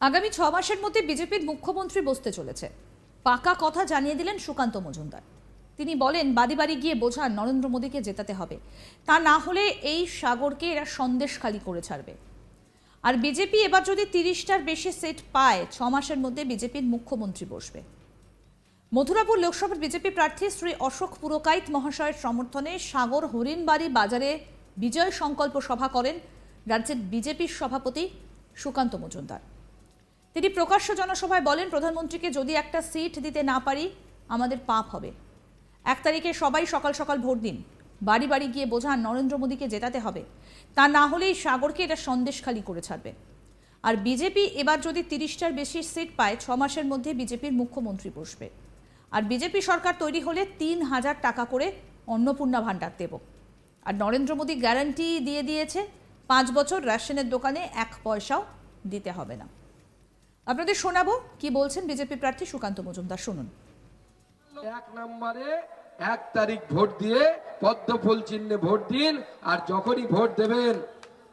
আগামী ছ মাসের মধ্যে বিজেপির মুখ্যমন্ত্রী বসতে চলেছে। পাকা কথা জানিয়ে দিলেন সুকান্ত মজুমদার। তিনি বলেন, বাড়ি বাড়ি গিয়ে বোঝান নরেন্দ্র মোদীকে জেতাতে হবে। তা না হলে এই সাগরকে এরা সন্দেশ খালি করে ছাড়বে। আর বিজেপি এবার যদি তিরিশটার বেশি সেট পায়, ছ মাসের মধ্যে বিজেপির মুখ্যমন্ত্রী বসবে। মথুরাপুর লোকসভার বিজেপি প্রার্থী শ্রী অশোক পুরকাইত মহাশয়ের সমর্থনে সাগর হরিণবাড়ি বাজারে বিজয় সংকল্প সভা করেন রাজ্যের বিজেপির সভাপতি সুকান্ত মজুমদার। তিনি প্রকাশ্য জনসভায় বলেন, প্রধানমন্ত্রীকে যদি একটা সিট দিতে না পারি, আমাদের পাপ হবে। এক তারিখে সবাই সকাল সকাল ভোট দিন। বাড়ি বাড়ি গিয়ে বোঝান নরেন্দ্র মোদীকে জেতাতে হবে। তা না হলেই সাগরকে এটা সন্দেশখালি করে ছাড়বে। আর বিজেপি এবার যদি তিরিশটার বেশি সিট পায়, ছ মাসের মধ্যে বিজেপির মুখ্যমন্ত্রী বসবে। আর বিজেপি সরকার তৈরি হলে তিন হাজার টাকা করে অন্নপূর্ণা ভাণ্ডার দেব। আর নরেন্দ্র মোদী গ্যারান্টি দিয়ে দিয়েছে, পাঁচ বছর রেশনের দোকানে এক পয়সাও দিতে হবে না। আপনাদের শোনাবো কি বলছেন বিজেপি প্রার্থী সুকান্ত মজুমদার, শুনুন। এক নম্বরে এক তারিখ ভোট দিয়ে পদ্ম ফুল চিহ্নে ভোট দিন, আর যখনই ভোট দেবেন,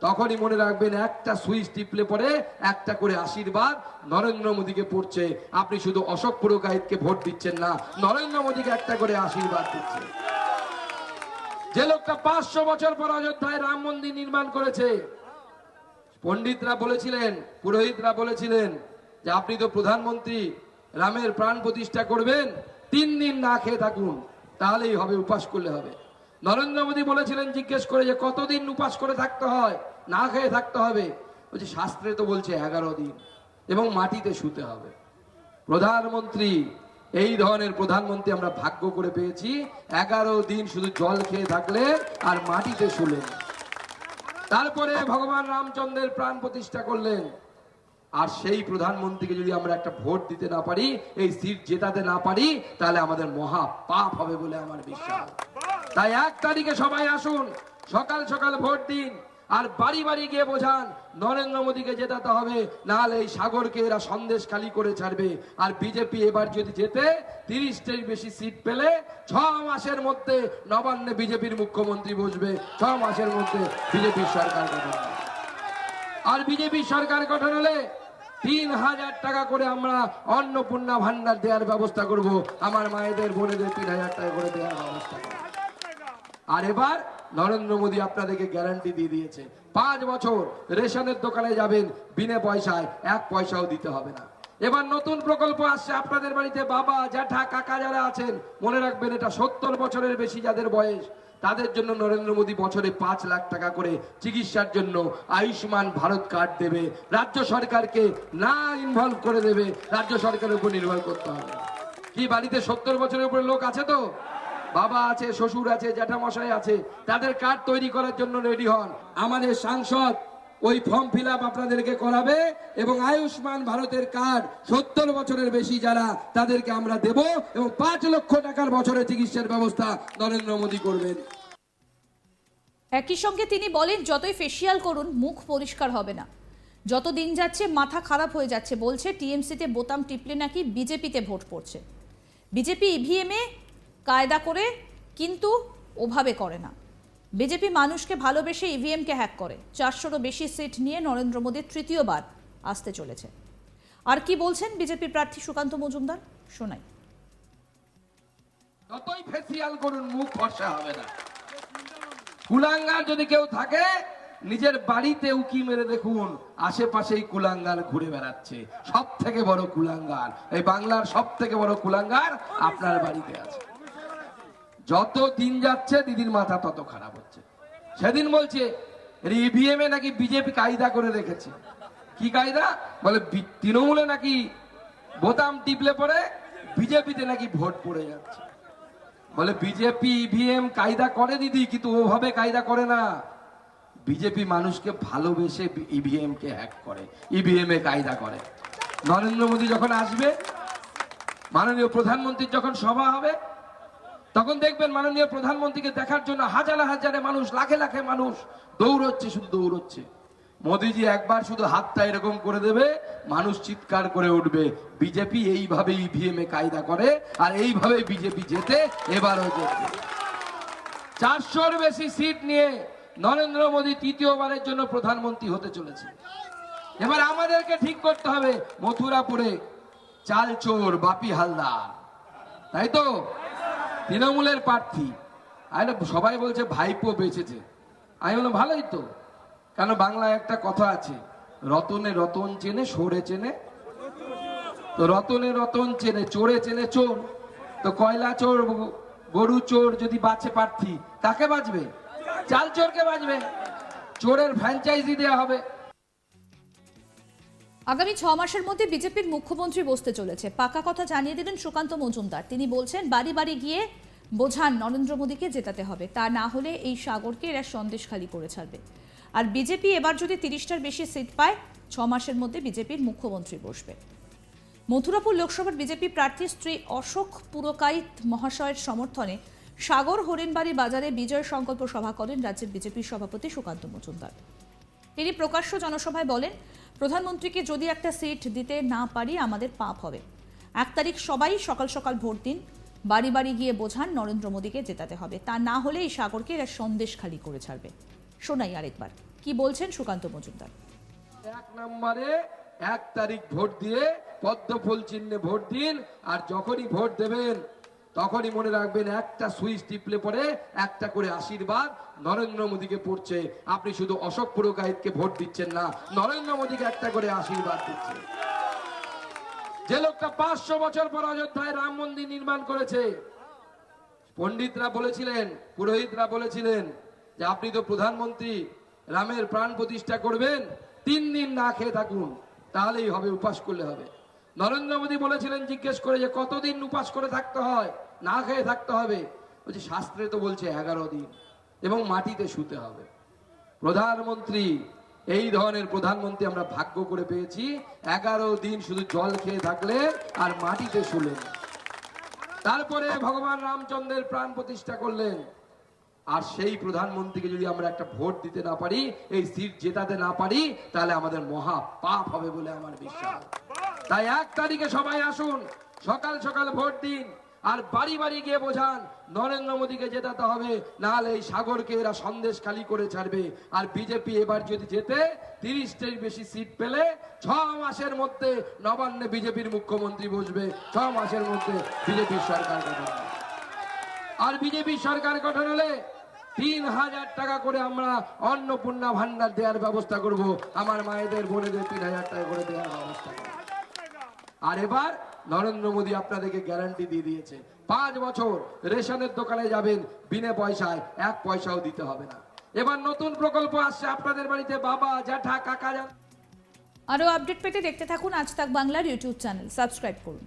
তখনই মনে রাখবেন একটা সুইচ টিপলে পরে একটা করে আশীর্বাদ নরেন্দ্র মোদীকে পড়ছে। আপনি শুধু অশোক পুরকাহিতকে ভোট দিচ্ছেন না, নরেন্দ্র মোদীকে একটা করে আশীর্বাদ দিচ্ছেন যে লোকটা পাঁচশো বছর পর অযোধ্যায় রাম মন্দির নির্মাণ করেছে, পণ্ডিতরা বলেছিলেন, পুরোহিতরা বলেছিলেন যে আপনি তো প্রধানমন্ত্রী, রামের প্রাণ প্রতিষ্ঠা করবেন, তিন দিন না খেয়ে থাকুন, তাহলেই হবে, উপাস করলে হবে। নরেন্দ্র মোদী বলেছিলেন, জিজ্ঞেস করে যে কতদিন উপাস করে থাকতে হয়, না খেয়ে থাকতে হবে? বলছে, শাস্ত্রে তো বলছে এগারো দিন, এবং মাটিতে শুতে হবে। প্রধানমন্ত্রী, এই ধরনের প্রধানমন্ত্রী আমরা ভাগ্য করে পেয়েছি, এগারো দিন শুধু জল খেয়ে থাকলে আর মাটিতে শুলেন। তারপরে ভগবান রামচন্দ্রের প্রাণ প্রতিষ্ঠা করলেন। আর সেই প্রধানমন্ত্রীকে যদি আমরা একটা ভোট দিতে না পারি, এই সিট জেতাতে না পারি, তাহলে আমাদের মহা পাপ হবে বলে আমার বিশ্বাস তাই এক তারিখে সবাই আসুন, সকাল সকাল ভোট দিন, আর বাড়ি বাড়ি গিয়ে বোঝান, নরেন্দ্র মোদীকে জেতাতে হবে, নাহলে এই সাগরকে এরা সন্দেশ খালি করে ছাড়বে আর বিজেপি এবার যদি জেতে, তিরিশটির বেশি সিট পেলে, ছ মাসের মধ্যে নবান্নে বিজেপির মুখ্যমন্ত্রী বসবে, ছ মাসের মধ্যে বিজেপির সরকার গঠন। আর বিজেপি সরকার গঠন হলে তিন হাজার টাকা করে আমরা অন্নপূর্ণা ভান্ডার দেওয়ার ব্যবস্থা করব। আমার মায়েদের, বোনেদের তিন হাজার টাকা করে দেওয়ার ব্যবস্থা আর এবার নরেন্দ্র মোদী আপনাদেরকে গ্যারান্টি দিয়ে দিয়েছে, পাঁচ বছর রেশনের দোকানে যাবেন, বিনা পয়সায় এক পয়সাও দিতে হবে না। এবার নতুন প্রকল্প আসছে আপনাদের বাড়িতে, বাবা, জ্যাঠা, কাকা যারা আছেন, মনে রাখবেন এটা সত্তর বছরের বেশি যাদের বয়স। তাদের জন্য নরেন্দ্র মোদী বছরে পাঁচ লাখ টাকা করে চিকিৎসার জন্য আয়ুষ্মান ভারত কার্ড দেবে। রাজ্য সরকারকে না ইনভলভ করে দেবে। রাজ্য সরকারের উপর নির্ভর করতে হবে। কি বাড়িতে সত্তর বছরের উপরে লোক আছে তো? বাবা আছে, শ্বশুর আছে, জ্যাঠামশাই আছে। তাদের কার্ড তৈরি করার জন্য রেডি হন। আমাদের সাংসদ ওই ফর্ম ফিল আপ আপনাদেরকে করাবে এবং আয়ুষ্মান ভারতের কার্ড সত্তর বছরের বেশি যারা তাদেরকে আমরা দেব এবং পাঁচ লক্ষ টাকার বছরে চিকিৎসার ব্যবস্থা নরেন্দ্র মোদী করবেন। একই সঙ্গে তিনি বলেন, যতই ফেসিয়াল করুন, মুখ পরিষ্কার হবে না। যত দিন যাচ্ছে, মাথা খারাপ হয়ে যাচ্ছে, বলছে টিএমসিতে বোতাম টিপলে নাকি বিজেপিতে ভোট পড়ছে। বিজেপি ইভিএমে কায়দা করে, কিন্তু ওভাবে করে না। বিজেপি মানুষকে ভালোবেসে ইভিএমকে হ্যাক করে। চারশোরও বেশি সিট নিয়ে নরেন্দ্র মোদী তৃতীয়বার আসতে চলেছে। আর কি বলছেন বিজেপি প্রার্থী সুকান্ত মজুমদার? শোনাই। যতই ফেসিয়াল করুন, মুখ ফর্সা হবে না। কুলাঙ্গার যদি কেউ থাকে, নিজের বাড়িতে উকি মেরে দেখুন, আশেপাশেই কুলাঙ্গার ঘুরে বেড়াচ্ছে। সব থেকে বড় কুলাঙ্গার, এই বাংলার সব থেকে বড় কুলাঙ্গার আপনার বাড়িতে আছে। যত দিন যাচ্ছে, দিদির মাথা তত খারাপ হচ্ছে। সেদিন বলছে ইভিএম এ নাকি বিজেপি কায়দা করে রেখেছে। কি কায়দা? বলে তৃণমূলে নাকি বোতাম টিপলে পরে বিজেপিতে নাকি ভোট পড়ে যাচ্ছে। বলে বিজেপি ইভিএম কায়দা করে দিদি, কিন্তু ওভাবে কায়দা করে না। বিজেপি মানুষকে ভালোবেসে ইভিএম কে হ্যাক করে ইভিএম এ কায়দা করে। নরেন্দ্র মোদী যখন আসবে, মাননীয় প্রধানমন্ত্রীর যখন সভা হবে তখন দেখবেন মাননীয় প্রধানমন্ত্রীকে দেখার জন্য হাজারে হাজারে মানুষ, লাখে লাখে মানুষ দৌড়চ্ছে, শুধু দৌড়চ্ছে। মোদিজি একবার শুধু হাতটা এরকম করে দেবে, মানুষ চিৎকার করে উঠবে। বিজেপি এইভাবে ইভিএম এ কায়দা করে, আর এইভাবে বিজেপি জেতে, এবারও জেতে। চারশোর বেশি সিট নিয়ে নরেন্দ্র মোদী তৃতীয়বারের জন্য প্রধানমন্ত্রী হতে চলেছে। এবার আমাদেরকে ঠিক করতে হবে, মথুরাপুরে চাল চোর বাপি হালদার। তাই তো? তৃণমূলের প্রার্থী। আরে, সবাই বলছে ভাইপো বেঁচেছে। আমি বললাম, ভালোই তো। কেন বাংলায় একটা কথা আছে, রতনে রতন চেনে, সরে চেনে। তো রতনে রতন চেনে, চোরে চেনে চোর। তো কয়লা চোর, গরু চোর যদি বাঁচে প্রার্থী, তাকে বাঁচবে? চাল চোরকে বাঁচবে। চোরের ফ্র্যাঞ্চাইজি দেওয়া হবে। আগামী ছ মাসের মধ্যে বিজেপির মুখ্যমন্ত্রী বসতে চলেছে। পাকা কথা জানিয়ে দিলেন সুকান্ত মজুমদার। তিনি বলছেন, বাড়ি বাড়ি গিয়ে বোঝান নরেন্দ্র মোদীকে জেতাতে হবে। তা না হলে এই সাগরকে এরা সন্দেশ খালি করে ছাড়বে। আর বিজেপি এবার যদি তিরিশটার বেশি সিট পায়, ছ মাসের মধ্যে বিজেপির মুখ্যমন্ত্রী বসবে। মথুরাপুর লোকসভার বিজেপি প্রার্থী স্ত্রী অশোক পুরকাইত মহাশয়ের সমর্থনে সাগর হরিণবাড়ি বাজারে বিজয় সংকল্প সভা করেন রাজ্যের বিজেপির সভাপতি সুকান্ত মজুমদার। তিনি প্রকাশ্য জনসভায় বলেন প্রধানমন্ত্রীকে যদি একটা সিট দিতে না পারি, আমাদের পাপ হবে। এক তারিখ সবাই সকাল সকাল ভোট দিন, বাড়ি বাড়ি গিয়ে বোঝান নরেন্দ্র মোদীকে জেতাতে হবে। তা না হলে এই সাগরকে এরা সন্দেশ খালি করে ছাড়বে। শোনাই আরেকবার। কি বলছেন সুকান্ত মজুমদার? এক নম্বরে এক তারিখ ভোট দিয়ে পদ্ম ফুল চিহ্নে ভোট দিন, আর যখনই ভোট দেবেন তখনই মনে রাখবেন একটা সুইচ টিপলে পরে একটা করে আশীর্বাদ নরেন্দ্র মোদীকে পড়ছে। আপনি শুধু অশোক পুরকাহিতকে ভোট দিচ্ছেন না, নরেন্দ্র মোদীকে একটা করে আশীর্বাদ দিচ্ছেন। যে লোকটা পাঁচশো বছর পর অযোধ্যায় রাম মন্দির নির্মাণ করেছে, পণ্ডিতরা বলেছিলেন, পুরোহিতরা বলেছিলেন যে আপনি তো প্রধানমন্ত্রী, রামের প্রাণ প্রতিষ্ঠা করবেন, তিন দিন না খেয়ে থাকুন, তাহলেই হবে, উপাস করলে হবে। নরেন্দ্র মোদী বলেছিলেন, জিজ্ঞেস করে যে কতদিন উপাস করে থাকতে হয়? না খেয়ে থাকতে হবে? বলছে, শাস্ত্রে তো বলছে এগারো দিন এবং মাটিতে শুতে হবে। প্রধানমন্ত্রী, এই ধরনের প্রধানমন্ত্রী আমরা ভাগ্য করে পেয়েছি। এগারো দিন শুধু জল খেয়ে থাকলে আর মাটিতে শুলেন তারপরে ভগবান রামচন্দ্রের প্রাণ প্রতিষ্ঠা করলেন। আর সেই প্রধানমন্ত্রীকে যদি আমরা একটা ভোট দিতে না পারি, এই সিট জেতাতে না পারি, তাহলে আমাদের মহা পাপ হবে বলে আমার বিশ্বাস। তাই এক তারিখে সবাই আসুন। সকাল সকাল ভোট দিন। আর বাড়ি বাড়ি গিয়ে বোঝান, নরেন্দ্র মোদীকে জেতাতে হবে, নাহলে এই সাগরকে এরা সন্দেশ খালি করে ছাড়বে। আর বিজেপি এবার যদি জেতে, তিরিশটির বেশি সিট পেলে ছ মাসের মধ্যে নবান্নে বিজেপির মুখ্যমন্ত্রী বসবে। ছ মাসের মধ্যে বিজেপির সরকার গঠন আর বিজেপি সরকার গঠন হলে তিন হাজার টাকা করে আমরা অন্নপূর্ণা ভান্ডার দেওয়ার ব্যবস্থা করব। আমার মায়েদের বোনেদের তিন হাজার টাকা করে দেওয়ার ব্যবস্থা করব। আর এবার নরেন্দ্র মোদী আপনাদেরকে গ্যারান্টি দিয়ে দিয়েছে, পাঁচ বছর রেশনের দোকানে যাবেন, বিনা পয়সায় এক পয়সাও দিতে হবে না। এবার নতুন প্রকল্প আসছে আপনাদের বাড়িতে, বাবা, জ্যাঠা, কাকা আরও আরও আপডেট পেতে দেখতে থাকুন আজ তাক বাংলার ইউটিউব চ্যানেল সাবস্ক্রাইব করুন।